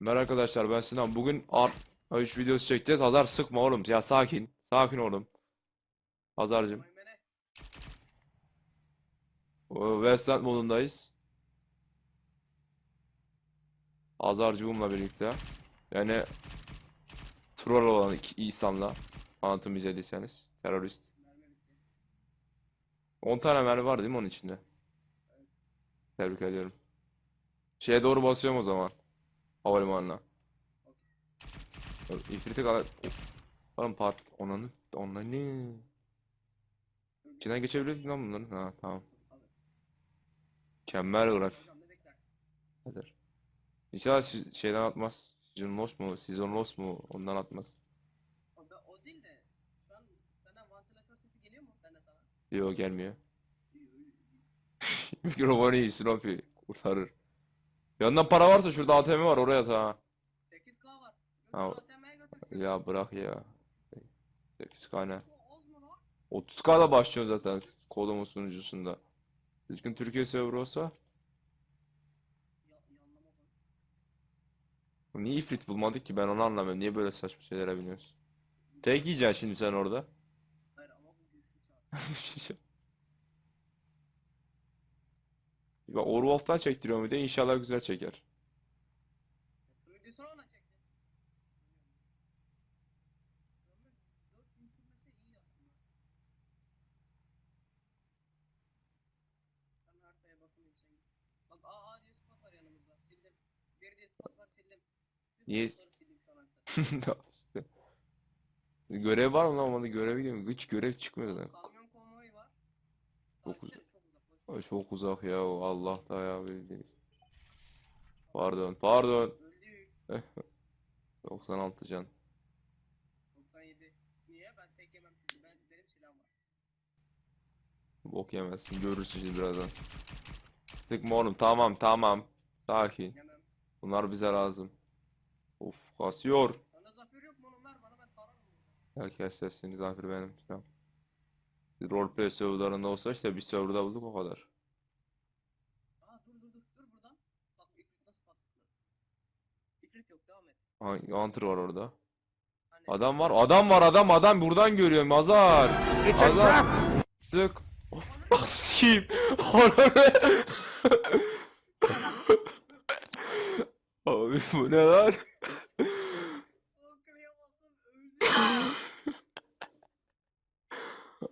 Merhaba arkadaşlar ben Sinan. Bugün Art 3 videosu çekeceğiz. Hazar sıkma oğlum. Ya sakin. Sakin oğlum. Hazar'cım. Westland modundayız. Hazar'cığımla birlikte. Yani troll olan iki insanla anlatım izlediyseniz. Terörist. 10 tane mermi var değil mi onun içinde? Tebrik ediyorum. Şeye doğru basıyorum o zaman. Havalimanına. İfriti kadar... Oğlum part... Onanı... Onanı... İçinden geçebiliriz lan bunların. Ha tamam. Mükemmel grafik. Nedir? İnşallah şeyden atmaz. Season Lost mu? Season Lost mu? Ondan atmaz. O, da- o değil de şu an senden vantilatör sesi geliyor mu bende sana? Yok gelmiyor. Mikrofonu iyi Sinopi. Kurtarır. Yanından para varsa şurada ATM var oraya at ha. 8K var. Ha, ATM'ye götür. Ya bırak ya. 8K ne? O az mı lan? 30K'da başlıyor zaten kodumun sunucusunda. Düzgün Türkiye server olsa Ya, yanlama bak. niye ifrit bulmadık ki ben onu anlamıyorum. Niye böyle saçma şeylere biniyoruz? Tek yiyeceksin şimdi sen orada. Hayır ama bu güçlü. Bak Orwolf'tan çektiriyorum bir de inşallah güzel çeker. Bu videosunu ona çekti. Ömer, dört gün sürmese iyi aslında. Ben haritaya bakayım sen. Bak A A diye spot var yanımızda. Sildim. Bir diye spot var sildim. Bütün Niye- spotları sildim şu an haritada. İşte. Görev var mı lan onda görev değil mi? Hiç görev çıkmıyor zaten. Kamyon konvoyu var. Çok Et, çok uzak. ya Allah da ya bildiğiniz. Pardon pardon. Öldü. 96 can. 97. Niye? Ben tek yemem çünkü ben, benim silahım var. Bok yemezsin görürsün şimdi birazdan. Sıkma oğlum tamam tamam. Sakin. Yemem. Bunlar bize lazım. Of kasıyor. Bana zafer yok mu oğlum ver bana ben tararım bunu. Herkes sesini zafir benim. Tamam. Roleplay serverlarında olsa işte bir serverda bulduk o kadar. Aa dur dur dur dur buradan. Bak ifrit nasıl patladı. İfrit yok devam et. Hangi Hunter var orada? Hani Adam var. Adam var adam adam buradan görüyorum Azar. Azar. Sık. Ananı. Abi bu ne lan?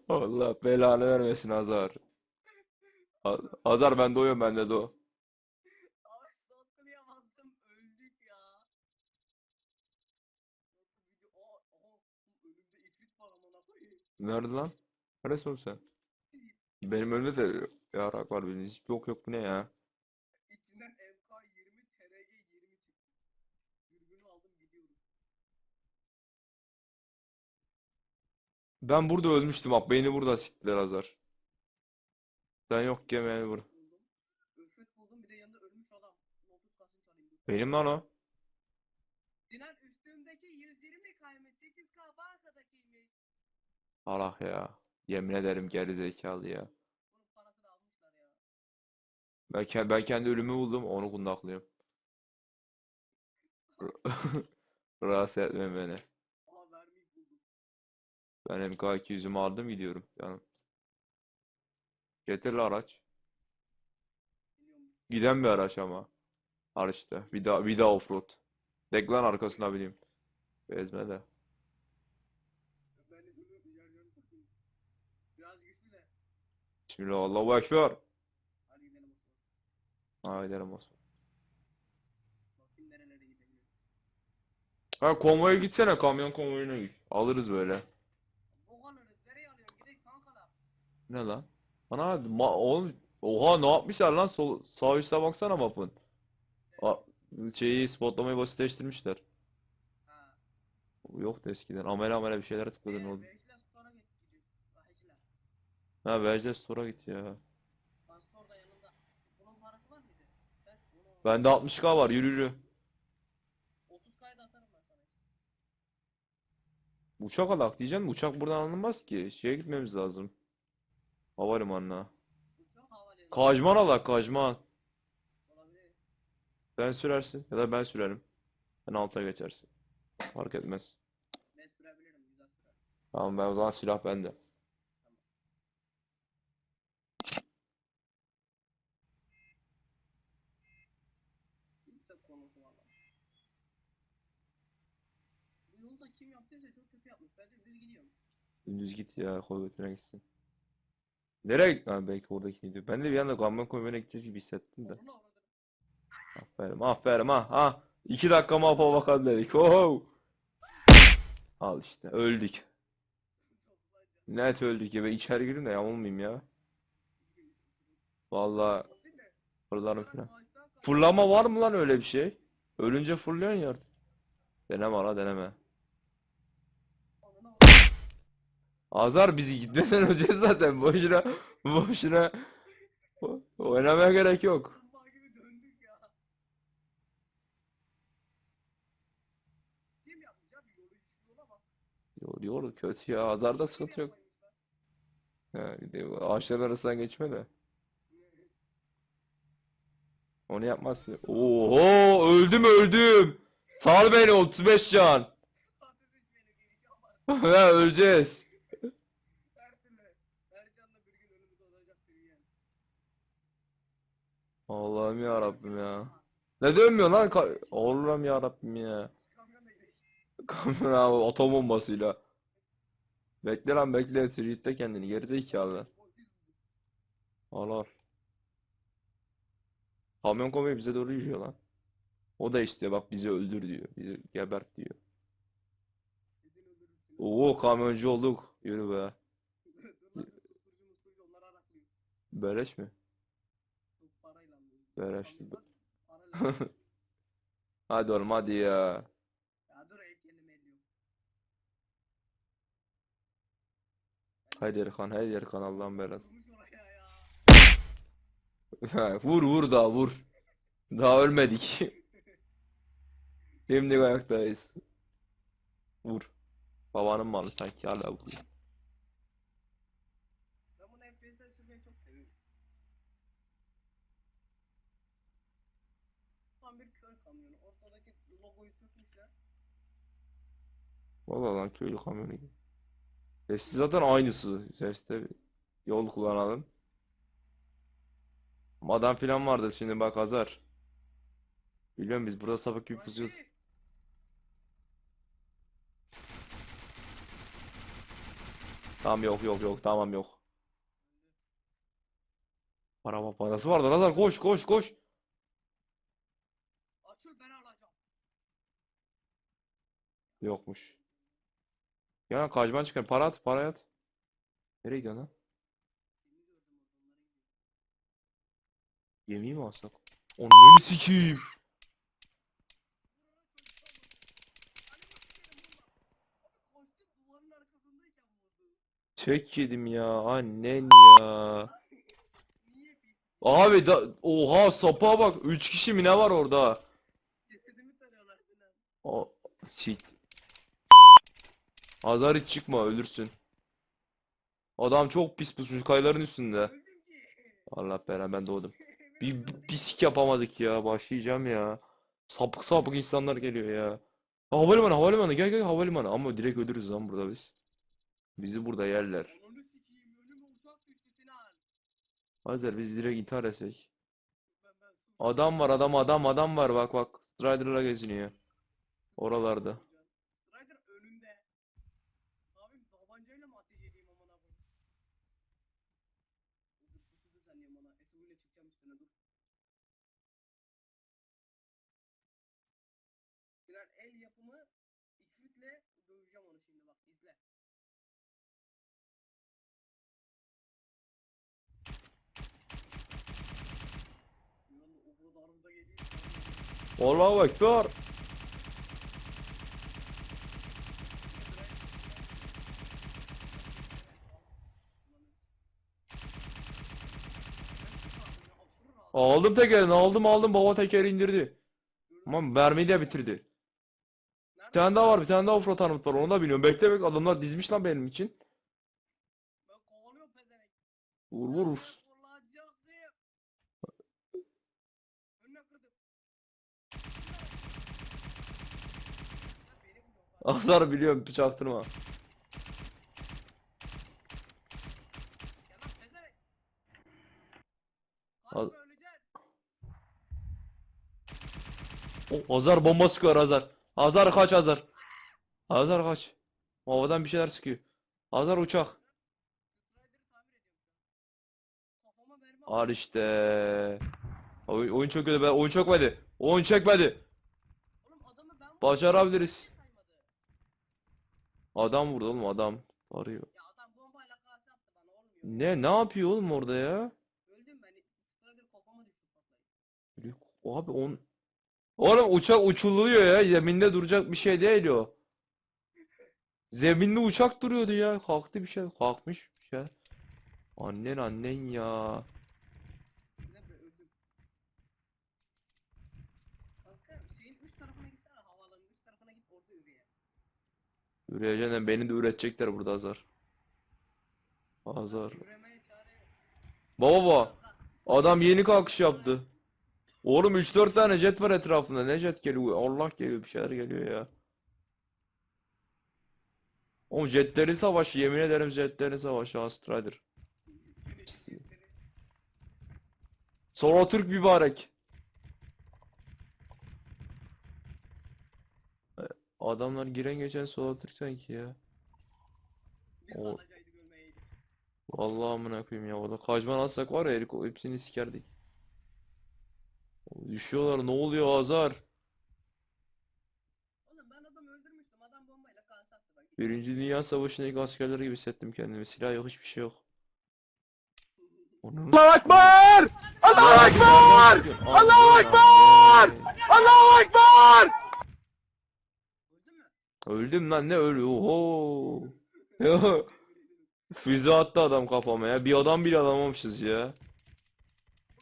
Allah belanı vermesin Azar. Azar ben doyuyorum ben de do. Abi soğuk kıyamazdım öldük ya. Video aa aa önümde ifrit var amına koyayım. Nerede lan? Neresi oğlum sen? Benim önümde de yarak var benim hiçbir yok yok bu ne ya? İçinden MK20 TRG 20 çıktı. Dürbünü aldım gidiyorum. Ben burada ölmüştüm bak beni burada siktiler Azar. Sen yok beni vur. Buldum. Ölfet buldum bir de yanında ölmüş adam. 30 kasım çalayım dur. Benim lan o. Allah ya. Yemin ederim geri zekalı ya. Bunun parasını almışlar ya. Ben, ke- ben kendi ölümü buldum onu kundaklıyorum. Rahatsız etme beni. Ben MK200'ümü aldım gidiyorum canım. Getir la araç. Giden bir araç ama. Araçta. Bir daha bir daha offroad. Deklan arkasına bineyim. Bezme de. Ben de bunu yer yer bakayım. Biraz güçlü de. Bismillah Allahu Ekber. Ha gidelim Osman. Ha konvoya gitsene kamyon konvoyuna git. Alırız böyle. Ne lan? Ana ma oğlum oha ne yapmışlar lan sol sağ üstte baksana mapın. A şeyi spotlamayı basitleştirmişler. Ha. Yoktu eskiden. Amele amele bir şeylere tıkladın oldu. Vejla Store'a git gidiyor. Vahiciler. Ha Verce Store'a git ya. Lan Store'da yanında. Bunun parası var mıydı? Ben bunu... Bende 60k var yürü yürü. 30K'ya da atarım ben sana. Uçak alak diyeceğim de uçak buradan alınmaz ki. Şeye gitmemiz lazım. Havalimanına. Uçak havalimanı. Kajman alak kajman. Olabilir. Sen sürersin ya da ben sürerim. Sen alta geçersin. Fark etmez. Ben sürebilirim güzel sürer. Tamam ben o zaman silah bende. Yüksek konusu valla. Bu yolu da kim yaptıysa çok kötü yapmış. Ben de düz gidiyorum. Düz git ya koy götüne gitsin. Nereye gittin abi belki oradaki diyor. Ben de bir anda Gamben koymaya gideceğiz gibi hissettim de. Onu avradım. Aferin aferin ha ha. İki dakika mapa bakalım dedik. Oho. Al işte öldük. Net öldük ya ben içeri gireyim de yamulmayayım ya. Vallahi fırlarım kaçtı. Fırlama var mı lan öyle bir şey? Ölünce fırlıyorsun ya. Deneme la deneme. Ananı avradım. Azar bizi gitmeden öleceğiz zaten. Boşuna boşuna oynamaya gerek yok. Kurbağa. Yol, yol kötü ya. Azarda Kim sıkıntı yok. Ha, bir ağaçların arasından geçme de. Onu yapmazsın. Oho öldüm öldüm. Sal beni 35 can. Ha öleceğiz. Allah'ım ya Rabbim ya. Ne dönmüyor lan? Ka- Allah'ım ya Rabbim ya. Kamyon abi atom bombasıyla. Bekle lan bekle. Treat'te kendini gerizekalı. Al al. Kamyon kombi bize doğru yürüyor lan. O da işte bak bizi öldür diyor. Bizi gebert diyor. Oo kamyoncu olduk. Yürü be. Beleş mi? Kamyonlar Parayla. Hadi oğlum hadi ya. ya dur el kendime elliyorum. Haydi Erkan haydi Erkan Allah'ın belası. Vur vur daha vur. Daha ölmedik. Şimdi ayaktayız. Vur. Babanın malı sanki hala vuruyor. Valla lan köylü kamyonu gibi. Sesi zaten aynısı. Seste yol kullanalım. Adam filan vardı şimdi bak Hazar. Biliyorum biz burada sapık gibi pusuyoruz. Tamam yok yok yok tamam yok. Araba parası vardı Hazar koş koş koş. Açıl ben alacağım. Yokmuş. Ya kaçman çıkar para at para at. Nereye gidiyorsun lan? Yemeği mi alsak? Onu sikeyim. Abi koştum duvarın arkasındayken vurdu. Tek yedim ya annen ya. Abi da oha sapa bak 3 kişi mi ne var orada? Cesedimi tarıyorlar Sinan. O çiğ. Azar hiç çıkma ölürsün. Adam çok pis pusmuş kayaların üstünde. Allah belanı ben doğdum. Bir pislik yapamadık ya başlayacağım ya. Sapık sapık insanlar geliyor ya. Havalimanı havalimanı gel gel havalimanı ama direkt ölürüz lan burada biz. Bizi burada yerler. Azer biz direkt intihar etsek. Adam var adam adam adam var bak bak. Strider'la geziniyor. Oralarda. Strider önünde. Abim tabancayla mı ateş edeyim amına koyayım? Dur pusu düzenliyorum ona. SUV ile çıkacağım üstüne dur. Sinan el yapımı ifritle döveceğim onu şimdi bak izle. Sinan o kadar da geliyor. Allahu Ekber. Aldım tekerini aldım aldım baba tekeri indirdi. Ama mermiyi de bitirdi. Bir tane daha var bir tane daha offroad armut var onu da biliyorum. Bekle bekle adamlar dizmiş lan benim için. Vur vur vur. Azar biliyorum öleceksin. O Azar bomba sıkıyor Azar. Azar kaç Azar. Azar kaç. Havadan bir şeyler sıkıyor. Azar uçak. Al işte. Oy- oyun çok kötü. Oyun çökmedi. Oyun çekmedi. Oğlum adamı ben Başarabiliriz. Adam vurdu oğlum adam. Arıyor. Ya adam bombayla kase attı bana olmuyor. Ne ne yapıyor oğlum orada ya? Öldüm ben. Strider kafama düştü patlayıp. Abi on Oğlum uçak uçuluyor ya. Zeminde duracak bir şey değil o. Zeminde uçak duruyordu ya. Kalktı bir şey. Kalkmış bir şey. Annen annen ya. Bir de böyle öldüm. Kanka şeyin üst tarafına gitsene havaalanının üst tarafına git orada yürü ya. Üreyeceğine beni de üretecekler burada Azar. Azar. Baba baba. Adam yeni kalkış yaptı. Oğlum 3-4 tane jet var etrafında. Ne jet geliyor? Allah geliyor. Bir şeyler geliyor ya. Oğlum jetlerin savaşı. Yemin ederim jetlerin savaşı. Ha Strider. Güneş ışıkları. Sonra Türk mübarek. E, Adamlar giren geçen sola Türk sanki ya. Biz O- alacaydık. Vallahi amına koyayım ya. Orada kajman atsak var ya heliko- hepsini sikerdik. Düşüyorlar. Ne oluyor Azar? Oğlum ben adamı öldürmüştüm. Adam bombayla kase attı bak. Birinci Dünya Savaşı'ndaki askerleri gibi hissettim kendimi. Silah yok hiçbir şey yok. Onun... Allahu Ekber! Allahu Ekber! Allahu Ekber! Allahu Ekber! Öldüm lan ne ölü? Oho. Füze attı adam kafama ya. Bir adam bile alamamışız ya.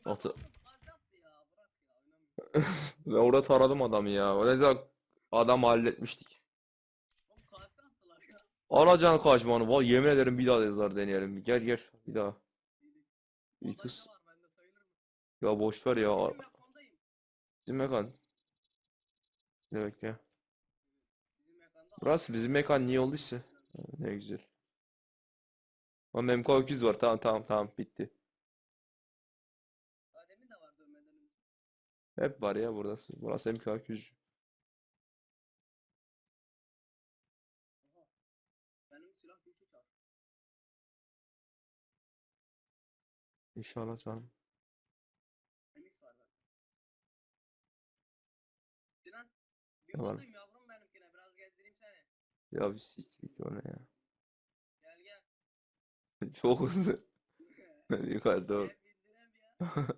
Atı-. Ve orada taradım adamı ya. O yüzden adam halletmiştik. Alacaksın kaçmanı. Vay yemin ederim bir daha yazar deneyelim. Gel gel bir daha. İyi kız. var? Ya boş ver ya. Bizim mekan. Ne bekle. Burası bizim mekan niye olduysa. Ne güzel. Ama MK200 var. Tamam tamam tamam bitti. Hep var ya burası. Burası MK200. Oha. Benim silah güçlü çar. İnşallah canım. MX var zaten. Sinan. Bir Ne var? buldum yavrum benimkine. Biraz gezdireyim seni. Ya bir siktir o ne ya. Gel gel. Çok hızlı. Yukarı doğru. Gel bindirem ya.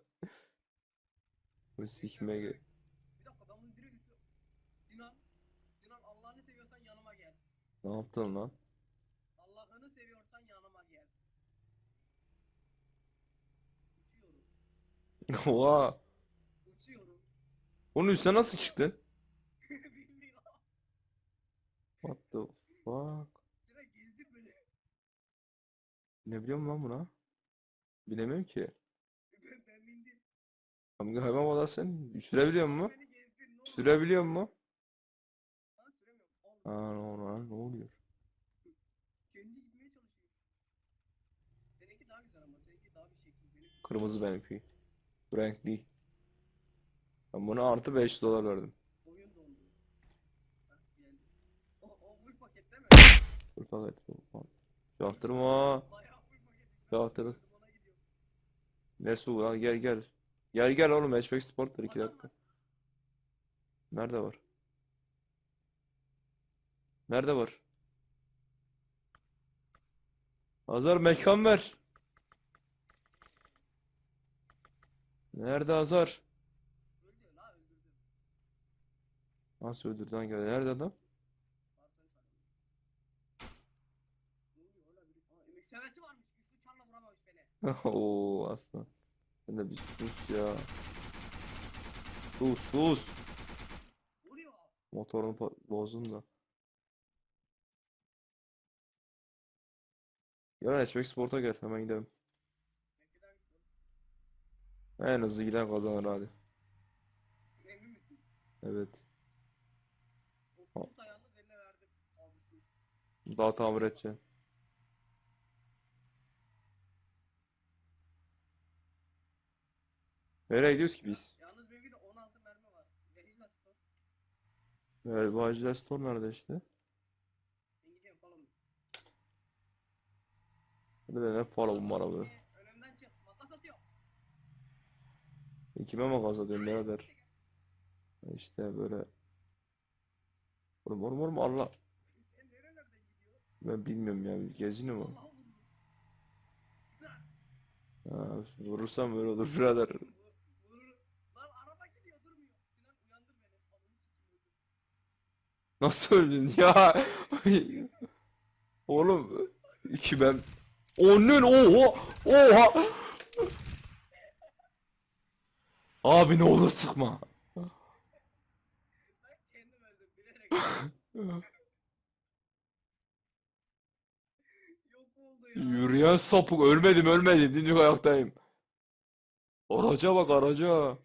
Bu sikme gel. Bir dakika ben bunu direkt üstüne... Sinan. Sinan Allah'ını seviyorsan yanıma gel. Ne yaptın lan? Allah'ını seviyorsan yanıma gel. Uçuyorum. Oha. Uçuyorum. Onun üstüne nasıl çıktın? Bilmiyorum. What the fuck? Direkt. Ne biliyorum lan buna? Bilemiyorum ki. Ben, ben bindim. Hamdi hayvan valla sen sürebiliyor mu? Beni ne. Sürebiliyor mu? Ha süremiyorum. Ha ne oluyor? Ne oluyor? Kendi gitmeye çalışıyor. Seninki daha güzel ama seninki daha bir şekil. Benimki Kırmızı benimki. Bu renk değil. Ben buna artı 5 dolar verdim. oyun dondu. Hah geldi. O, o full pakette mi? Dur fakat. Çaktırma. Bayağı full paket. Çaktırın. Bana gidiyor. Ne su lan gel gel. Gel gel oğlum Hatchback Sport'tur 2 Adam dakika. Nerede var? Nerede var? Azar mekan ver. Nerede Azar? Nasıl öldürdü lan geldi? Nerede adam? Varsayı sarıyor. Ne oluyor öyle biri? Aa emek sevesi varmış. Güçlü çarla vuramamış beni. Oo aslan. Sen de bir sus ya. Sus sus. Motorunu bozdun da. Gel Hatchback Sport'a gel hemen gidelim. En hızlı giden kazanır hadi. Emin misin? Evet. Daha tamir edeceğim. Nereye gidiyoruz ki biz? Yalnız benim de 16 mermi var. Hiç nasıl? Evet, bu Aciler Store nerede işte? Ben gidiyorum falan. Nerede ne para bu mara bu? Önümden çık. Makas atıyor. Kime makas atıyorum birader? İşte böyle. Oğlum oğlum oğlum Allah. Sen nerelerden gidiyor? Ben bilmiyorum ya. Geziniyor mu? Allah'a vurdu. Çık lan. Ha, vurursam böyle olur birader. Vur, vur. Lan araba gidiyor durmuyor. Sinan uyandır beni. Ananı sikeyim öldüm. Nasıl öldün ya? Oğlum iki ben onun oha oha Abi ne olur sıkma. Ben kendim öldüm bilerek. Yok oldu ya. Yürüyen sapık ölmedim ölmedim dimdik ayaktayım. Araca bak araca. Allah'ım.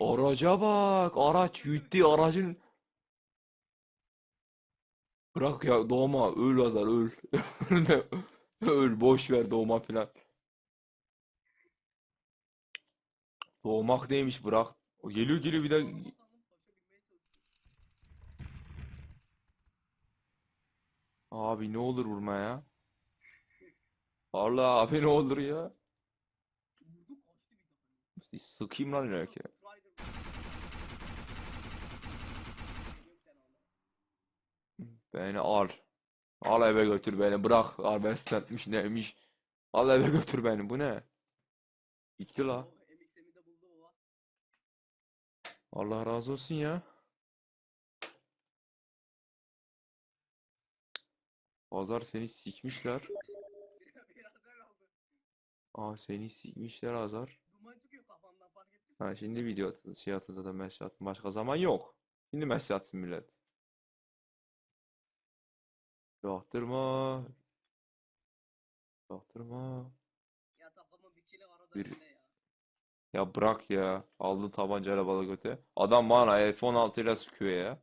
Araca bak araç gitti aracın. Bırak ya doğma öl Azar öl. Öl boş ver doğma filan. Doğmak neymiş bırak. O geliyor geliyor bir daha. Abi ne olur vurma ya. Allah abi ne olur ya. Sıkayım lan ileriki. Strider. Geliyorum sen ona. Beni al. Al eve götür beni bırak. Arbestletmiş neymiş. Al eve götür beni bu ne? Gitti la. Allah razı olsun ya. Pazar seni sikmişler. Aa seni sikmişler Azar. Ha şimdi video şey atın zaten mesaj atın. Başka zaman yok. Şimdi mesaj atsın millet. Yaktırma. Yaktırma. Ya takımın bir kili var o da Bir- bende ya. Ya bırak ya. Aldın tabancayla balık öte. Adam bana F-16 ile sıkıyor ya.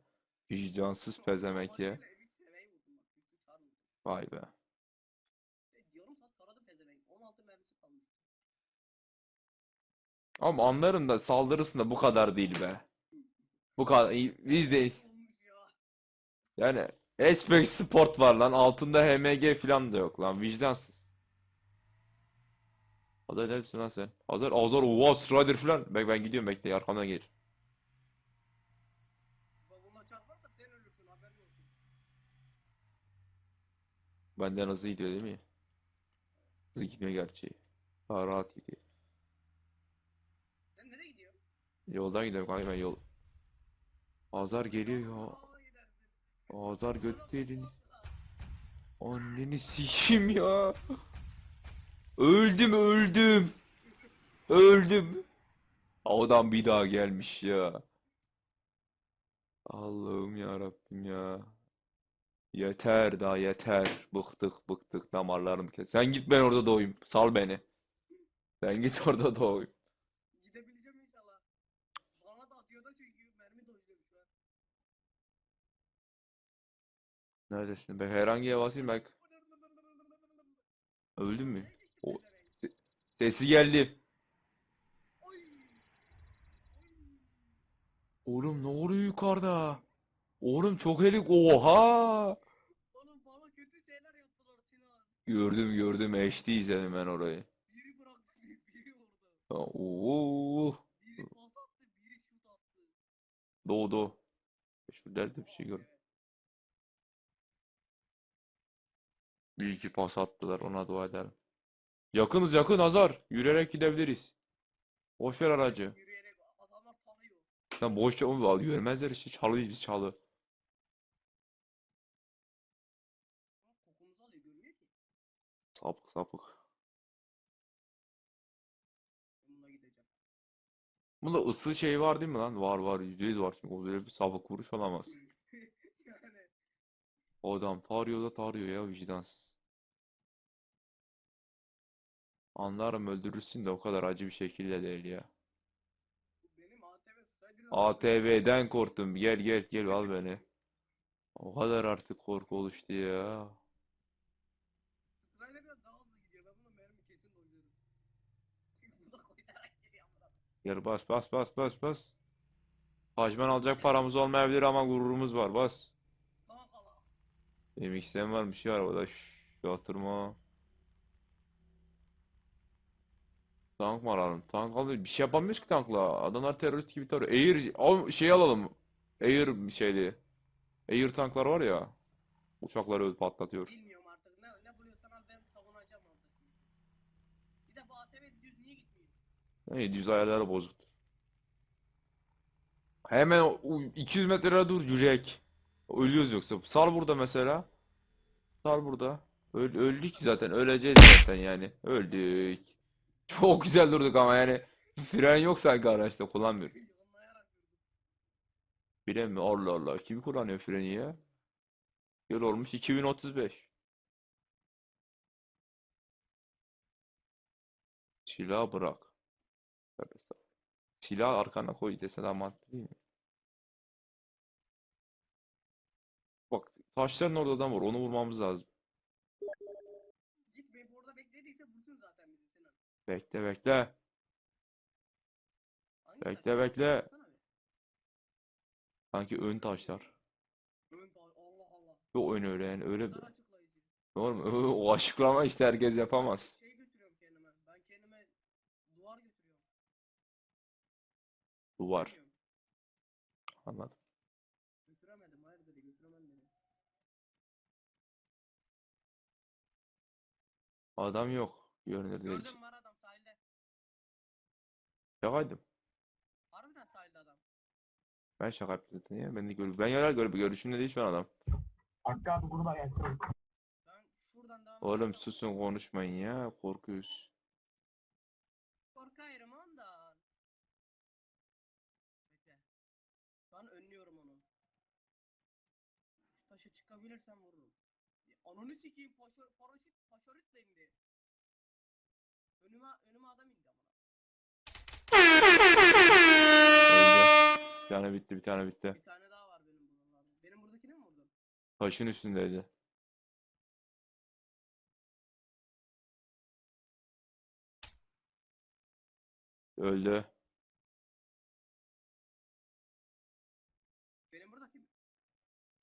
Vicdansız pezemek ya. Tabancayla MXM'yi vurdum bak. Üstü çar vurdum. Vay be. E, Yarım saat taradı pezevenk. 16 mermisi kalmış. Ama anlarım da saldırısında bu kadar değil be. Bu kadar. Biz de Olmuş ya. yani Aspect Sport var lan. Altında HMG falan da yok lan. Vicdansız. Hazır neredesin lan sen? Hazır. Hazır. Oha Strider falan. Bek ben gidiyorum bekle. Arkamdan gel. Bak bununla çarparsa sen ölürsün haberin olsun. Benden hızlı gidiyor değil mi? Hızlı gitmiyor gerçi. Daha rahat gidiyor. Sen nereye gidiyorsun? Yoldan gidiyorum kanka ben yol. Azar geliyor ya. Azar götte elini. Anneni sikeyim ya. Öldüm öldüm. Öldüm. Adam bir daha gelmiş ya. Allah'ım ya Rabbim ya. Yeter daha yeter. Bıktık bıktık damarlarım kes. Sen git ben orada doğayım. Sal beni. Sen git orada doğayım. Gidebileceğim inşallah. Bana da atıyor da çünkü mermi dojluyor şu an. Neredesin? Ben herhangi basayım bak. Öldün mü? O-? Sesi geldi. Oğlum ne oluyor yukarıda? Oğlum çok helik. Oha! Oğlum bana kötü şeyler yaptılar Sinan. Gördüm gördüm. HD izledim ben orayı. Biri bıraktı, biri vurdu. Oo, Biri pas attı, biri şut attı. doğdu. Şu derde bir şey gör. Bir iki pas attılar ona dua edelim. Yakınız yakın Azar. Yürüyerek gidebiliriz. Boş ver aracı. Yürüyerek adamlar tanıyor. Sen boş ver yürümezler işte çalıyız biz çalı. Sapık sapık. Bunda ısı şey var değil mi lan? Var var %100 var çünkü o böyle bir sapık vuruş olamaz. O adam tarıyor da tarıyor ya vicdansız. Anlarım öldürürsün de o kadar acı bir şekilde değil ya. ATV'den korktum. Gel gel gel al beni. O kadar artık korku oluştu ya. Gel bas bas bas bas bas. Hacmen alacak paramız olmayabilir ama gururumuz var bas. Benim isteyen var bir şey var arabada. Şşş, yatırma. Tank mı alalım? Tank alalım. Bir şey yapamıyoruz ki tankla. Adamlar terörist gibi tarıyor. Air, al şey alalım. Air şeyli. Air tanklar var ya. Uçakları patlatıyor. Bilmiyorum artık ne ne buluyorsan al ben savunacağım orada. Bir de bu ATV düz niye gitmiyor? Ne 700 ayarları bozuktur. Hemen o- o 200 metrede dur yürek. Ölüyoruz yoksa. Sal burada mesela. Sal burada. Öl öldük zaten. Öleceğiz zaten yani. Öldük. Çok güzel durduk ama yani. Fren yok sanki araçta kullanmıyorum. Fren mi? Allah Allah. Kim kullanıyor freni ya? Yıl olmuş 2035. Silah bırak. Silah arkana koy dese mantıklı değil mi? Taşların orada adam var. Onu vurmamız lazım. Gitmeyip orada beklediyse vursun zaten bizi Sinan. Bekle bekle. Hangi Bekle, taş? bekle. Baksana. Sanki ön taşlar. Ön taş. Allah Allah. Yok ön öyle yani öyle Kadar açıklayıcı. Normal. O açıklama işte herkes yapamaz. Şey götürüyorum kendime. Ben kendime duvar götürüyorum. Duvar. Bilmiyorum. Anladım. Adam yok. Görünür değil. Gördüm var adam sahilde. Şakaydım. Harbiden sahilde adam. Ben şaka yaptım zaten ya. Ben de gör ben yarar gör görüşümde değil şu an adam. Hakkı abi gruba gelsin. Ben şuradan devam Oğlum edersem- susun konuşmayın ya. Korkuyoruz. Korkarım ondan. Bekle. Şu an önlüyorum onu. Şu taşa çıkabilirsem vururum. Ananı sikeyim paşa, paraşüt paşarütle indi. Önüme önüme adam indi. Öldü. Bir tane bitti bir tane bitti. Bir tane daha var benim buralarda. Benim buradakine mi vurdun? Taşın üstündeydi. Öldü.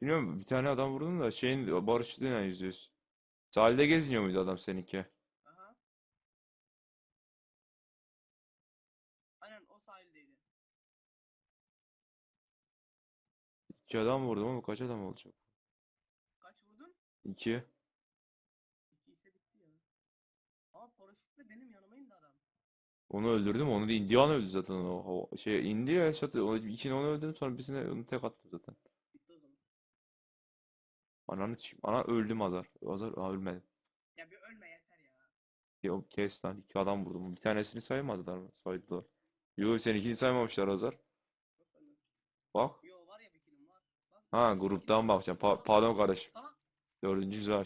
Bilmiyorum bir tane adam vurdum da şeyin barışçı denen yüzüyoruz. Sahilde geziniyor muydu adam seninki? Aha. Aynen o sahildeydi. İki adam vurdum ama kaç adam olacak? Kaç vurdun? İki. İki ise bitti ya. Ama paraşütle benim yanıma indi adam. Onu öldürdüm onu da indiği an öldü zaten o, o şey indi ya o ikini onu öldürdüm sonra birisine onu tek attım zaten. Ananı çim. Ana öldüm Azar. Azar aa, ölmedim. Ya bir ölme yeter ya. Yok kes lan iki adam vurdum. Bir tanesini saymadılar mı? Saydılar. Yo seninkini saymamışlar Azar. Bak. Yo var ya bir kilim var. Bak. Ha gruptan bakacağım. Pa- pardon kardeşim. Sana. Dördüncü güzel.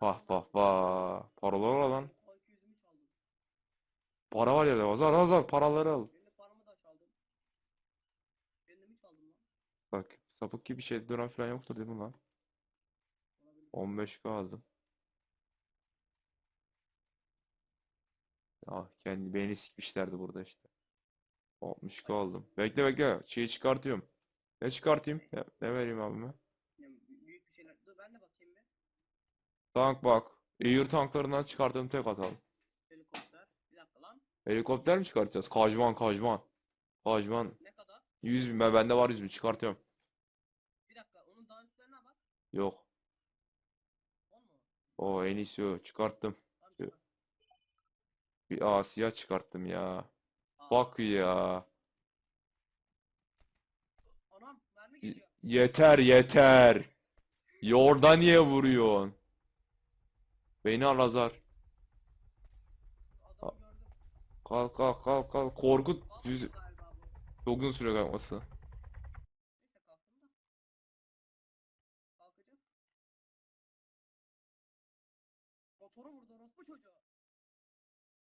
Vah vah vah. Paralar al lan. Aa 200'ümü çaldım. Para var ya Azar Azar paraları al. Benim de paramı da çaldım. Kendimi çaldım lan. Bak sapık gibi şey dönem falan yoktur değil mi lan? Olabilir. 15k aldım. Ah kendi beni sikmişlerdi burada işte. 60k aldım. Bekle bekle. Şeyi çıkartıyorum. Ne çıkartayım? Ne, ne vereyim abime? Yani büyük bir şeyler. Dur ben de bakayım bir. Tank bak. Air tanklarından çıkarttığım tek atalım. Helikopter. Bir dakika lan. Helikopter mi çıkartacağız? Kajvan kajvan. Kajvan. Ne kadar? 100 bin ben bende var 100 bin çıkartıyorum. Bir dakika onun daha üstlerine bak. Yok. 10 mu? O en iyisi o. Çıkarttım. Tamam. Bir Asya çıkarttım ya. Aa, Bak ya. Anam mermi Y- geliyor. Yeter yeter. Yorda niye vuruyorsun? Beni al Azar. Adamı gördüm. Kalk kalk kalk kalk. Korkut. Yüz... Çok uzun süre kalkması.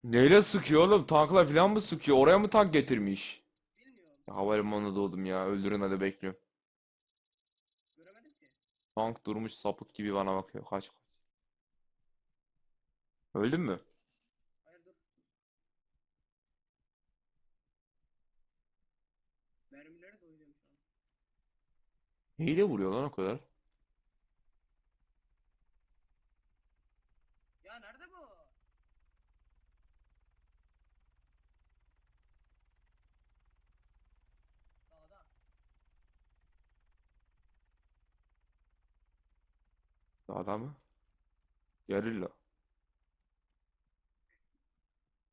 Neyle sıkıyor oğlum? Tankla falan mı sıkıyor? Oraya mı tank getirmiş? Bilmiyorum. Havalimanında doğdum ya. Öldürün hadi bekliyorum. Göremedim ki. Tank durmuş sapık gibi bana bakıyor. Kaç kaç. Öldün mü? Hayır dur. Mermileri doyuruyorum şu an. Neyle vuruyor lan o kadar? Ya nerede bu? Dağda. Dağda mı? Gerilla.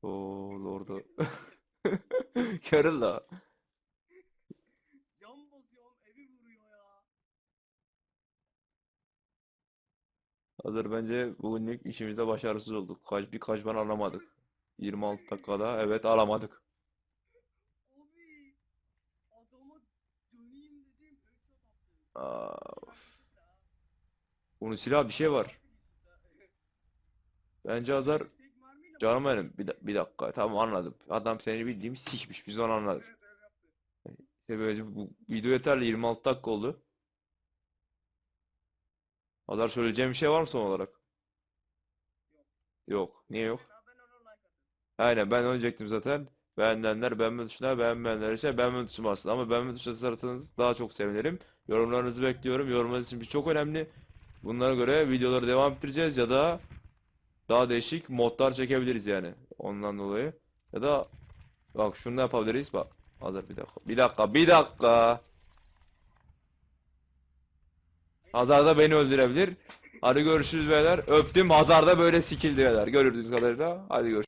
Oo orada. Gerilla. Cam basıyorum evi vuruyor ya. Hazır bence bugünlük işimizde başarısız olduk. Kaç birkaç ben alamadık. 26 dakikada evet alamadık. Abi adama döneyim dedim. Aa, bunun silah bir şey var. Bence Hazar canım benim bir, da- bir dakika tamam anladım. Adam seni bildiğim sikmiş biz onu anladık. Evet, böylece bu video yeterli 26 dakika oldu. Hazar söyleyeceğim bir şey var mı son olarak? Yok. Yok. Niye yok? Aynen ben ölecektim zaten. Beğenenler beğenme tuşuna, beğenmeyenler ise beğenme tuşuna basın. Ama beğenme tuşuna basarsanız daha çok sevinirim. Yorumlarınızı bekliyorum. Yorumlarınız için çok önemli. Bunlara göre videoları devam ettireceğiz ya da daha değişik modlar çekebiliriz yani. Ondan dolayı. Ya da bak şunu da yapabiliriz bak. Hazır bir dakika. Bir dakika, bir dakika. Hazar da beni öldürebilir. Hadi görüşürüz beyler. Öptüm. Hazar da böyle sikildi beyler. Gördüğünüz kadarıyla. Hadi görüşürüz.